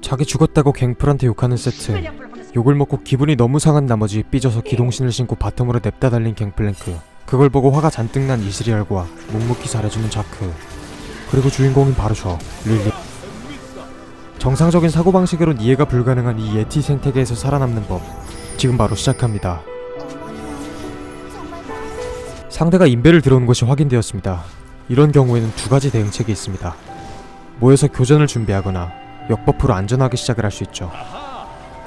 자기 죽었다고 갱플한테 욕하는 세트. 욕을 먹고 기분이 너무 상한 나머지 삐져서 기동신을 신고 바텀으로 냅다 달린 갱플랭크. 그걸 보고 화가 잔뜩 난 이스리얼과 묵묵히 잘해주는 자크. 그리고 주인공인 바로 저 릴리. 정상적인 사고방식으론 이해가 불가능한 이 예티 생태계에서 살아남는 법. 지금 바로 시작합니다. 상대가 인베를 들어온 것이 확인되었습니다. 이런 경우에는 두 가지 대응책이 있습니다. 모여서 교전을 준비하거나 역버프로 안전하게 시작을 할 수 있죠.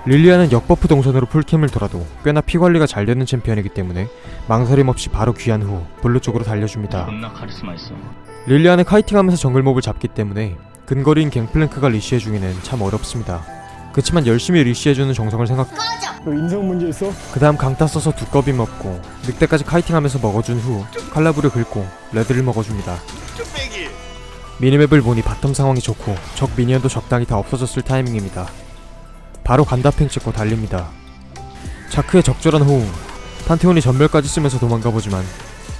릴리아는 역버프 동선으로 풀캠을 돌아도 꽤나 피관리가 잘 되는 챔피언이기 때문에 망설임 없이 바로 귀한 후 블루 쪽으로 달려줍니다. 릴리아는 카이팅하면서 정글몹을 잡기 때문에 근거리인 갱플랭크가 리시해 주기는 참 어렵습니다. 그치만 열심히 리시해주는 정성을 생각 너 인성 문제 있어? 그 다음 강타 써서 두꺼비 먹고 늑대까지 카이팅하면서 먹어준 후 칼라브를 긁고 레드를 먹어줍니다. 미니맵을 보니 바텀 상황이 좋고 적 미니언도 적당히 다 없어졌을 타이밍입니다. 바로 간다팽 찍고 달립니다. 자크의 적절한 호응 판테온이 전멸까지 쓰면서 도망가보지만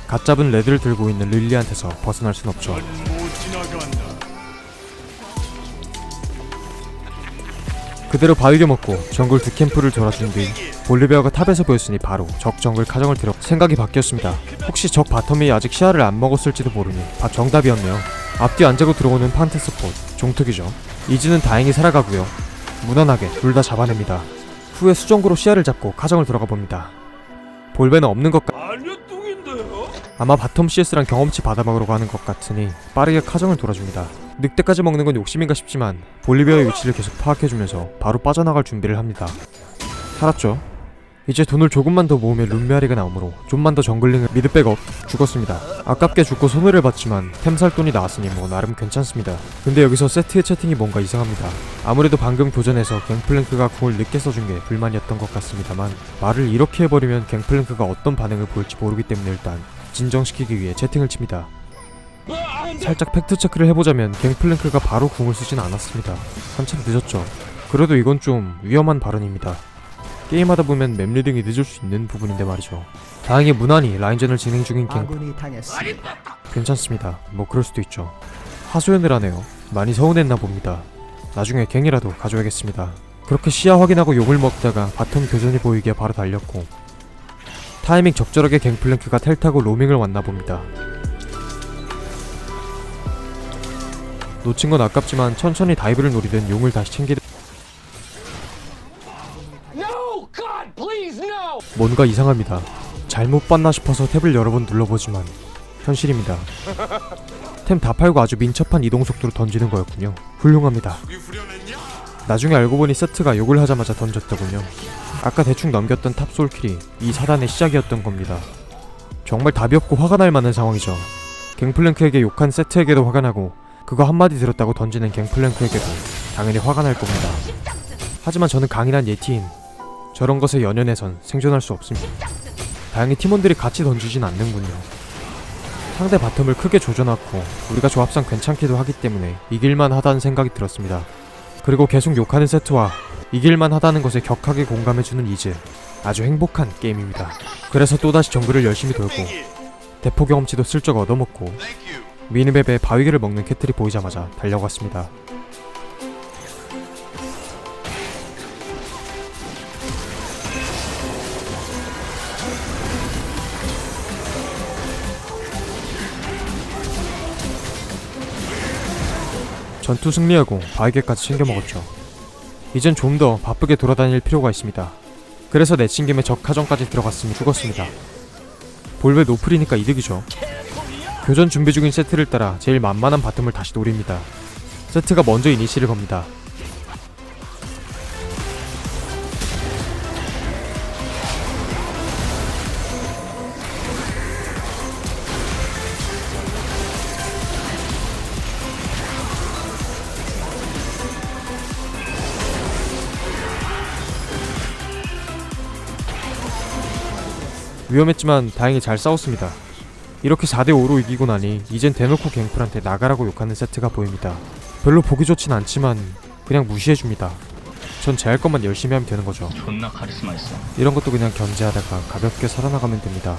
갓 잡은 레드를 들고 있는 릴리한테서 벗어날 순 없죠. 그대로 바위겨 먹고 정글 두 캠프를 돌아준 뒤 볼리베어가 탑에서 보였으니 바로 적 정글 카정을 들어 생각이 바뀌었습니다. 혹시 적 바텀이 아직 시야를 안 먹었을지도 모르니 바 정답이었네요. 앞뒤 안 재고 들어오는 판테스포 종특이죠. 이즈는 다행히 살아가고요. 무난하게 둘 다 잡아냅니다. 후에 수정구로 시야를 잡고 카정을 들어가 봅니다. 볼베는 없는 것 같... 아마 바텀 CS랑 경험치 받아먹으려고 하는 것 같으니 빠르게 카정을 돌아줍니다. 늑대까지 먹는 건 욕심인가 싶지만 볼리비아의 위치를 계속 파악해주면서 바로 빠져나갈 준비를 합니다. 살았죠? 이제 돈을 조금만 더 모으면 룸메아리가 나오므로 좀만 더 정글링을 미드 백업 죽었습니다. 아깝게 죽고 손해를 봤지만 템살 돈이 나왔으니 뭐 나름 괜찮습니다. 근데 여기서 세트의 채팅이 뭔가 이상합니다. 아무래도 방금 교전에서 갱플랭크가 궁을 늦게 써준 게 불만이었던 것 같습니다만 말을 이렇게 해버리면 갱플랭크가 어떤 반응을 보일지 모르기 때문에 일단 진정시키기 위해 채팅을 칩니다. 살짝 팩트 체크를 해보자면 갱플랭크가 바로 궁을 쓰진 않았습니다. 한참 늦었죠. 그래도 이건 좀 위험한 발언입니다. 게임하다 보면 맵 리딩이 늦을 수 있는 부분인데 말이죠. 다행히 무난히 라인전을 진행 중인 갱 당했습니다. 괜찮습니다. 뭐 그럴 수도 있죠. 하소연을 하네요. 많이 서운했나 봅니다. 나중에 갱이라도 가져야겠습니다. 그렇게 시야 확인하고 욕을 먹다가 바텀 교전이 보이기에 바로 달렸고 타이밍 적절하게 갱플랭크가 텔 타고 로밍을 왔나 봅니다. 놓친 건 아깝지만 천천히 다이브를 노리던 용을 다시 챙기 뭔가 이상합니다. 잘못 봤나 싶어서 탭을 여러 번 눌러보지만 현실입니다. 템 다 팔고 아주 민첩한 이동 속도로 던지는 거였군요. 훌륭합니다. 나중에 알고 보니 세트가 욕을 하자마자 던졌더군요. 아까 대충 넘겼던 탑 솔킬이 이 사단의 시작이었던 겁니다. 정말 답이 없고 화가 날 만한 상황이죠. 갱플랭크에게 욕한 세트에게도 화가 나고 그거 한마디 들었다고 던지는 갱플랭크에게도 당연히 화가 날 겁니다. 하지만 저는 강인한 예티인 저런 것에 연연해선 생존할 수 없습니다. 다행히 팀원들이 같이 던지진 않는군요. 상대 바텀을 크게 조져놨고 우리가 조합상 괜찮기도 하기 때문에 이길만 하다는 생각이 들었습니다. 그리고 계속 욕하는 세트와 이길만 하다는 것에 격하게 공감해주는 이즈 아주 행복한 게임입니다. 그래서 또다시 정글을 열심히 돌고 대포 경험치도 슬쩍 얻어먹고 미니맵에 바위개를 먹는 캐틀이 보이자마자 달려갔습니다. 전투 승리하고 바위개까지 챙겨 먹었죠. 이젠 좀 더 바쁘게 돌아다닐 필요가 있습니다. 그래서 내친 김에 적하전까지 들어갔으니 죽었습니다. 볼베 노플이니까 이득이죠. 교전 준비 중인 세트를 따라 제일 만만한 바텀을 다시 노립니다. 세트가 먼저 이니시를 겁니다. 위험했지만 다행히 잘 싸웠습니다. 이렇게 4대5로 이기고 나니 이젠 대놓고 갱플한테 나가라고 욕하는 세트가 보입니다. 별로 보기 좋진 않지만 그냥 무시해줍니다. 전 제 할 것만 열심히 하면 되는 거죠. 존나 카리스마 있어. 이런 것도 그냥 견제하다가 가볍게 살아나가면 됩니다.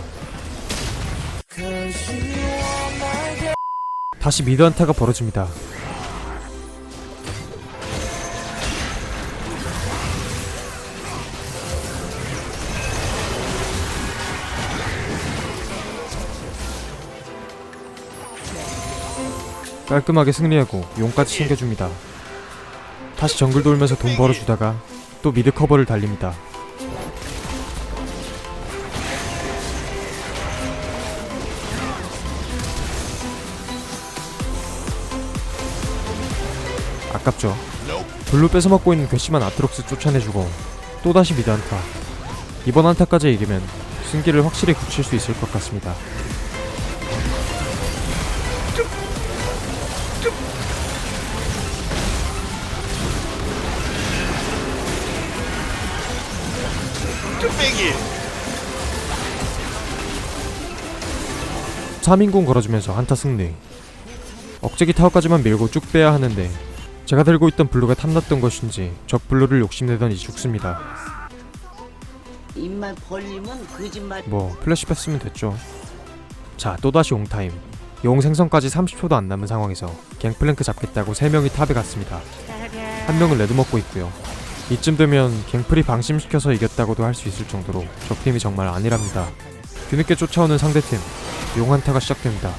다시 미드 한타가 벌어집니다. 깔끔하게 승리하고 용까지 챙겨줍니다. 다시 정글 돌면서 돈 벌어주다가 또 미드 커버를 달립니다. 아깝죠. 블루 뺏어먹고 있는 괘씸한 아트록스 쫓아내주고 또다시 미드 한타. 이번 한타까지 이기면 승기를 확실히 굳힐 수 있을 것 같습니다. 3인공 걸어주면서 한타 승리. 억제기 타워까지만 밀고 쭉 빼야 하는데 제가 들고 있던 블루가 탐났던 것인지 적 블루를 욕심내더니 죽습니다. 입만 벌리면 거짓말 뭐 플래시 뺐으면 됐죠. 자 또다시 옹타임. 용 생성까지 30초도 안 남은 상황에서 갱플랭크 잡겠다고 3명이 탑에 갔습니다. 한 명은 레드 먹고 있고요. 이쯤 되면 갱플이 방심시켜서 이겼다고도 할 수 있을 정도로 적팀이 정말 아니랍니다. 뒤늦게 쫓아오는 상대팀 용 한타가 시작됩니다.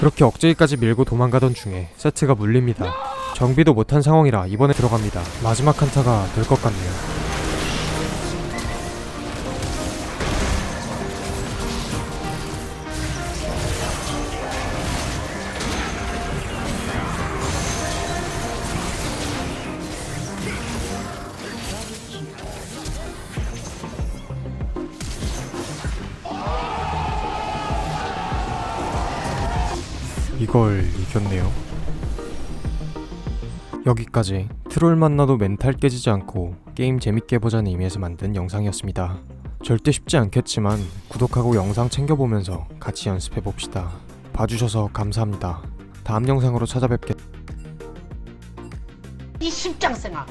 그렇게 억제기까지 밀고 도망가던 중에 세트가 물립니다. 정비도 못한 상황이라 이번에 들어갑니다. 마지막 한타가 될 것 같네요. 이걸 이겼네요. 여기까지 트롤 만나도 멘탈 깨지지 않고 게임 재밌게 보자는 의미에서 만든 영상이었습니다. 절대 쉽지 않겠지만 구독하고 영상 챙겨보면서 같이 연습해봅시다. 봐주셔서 감사합니다. 다음 영상으로 찾아뵙겠 이 십장생아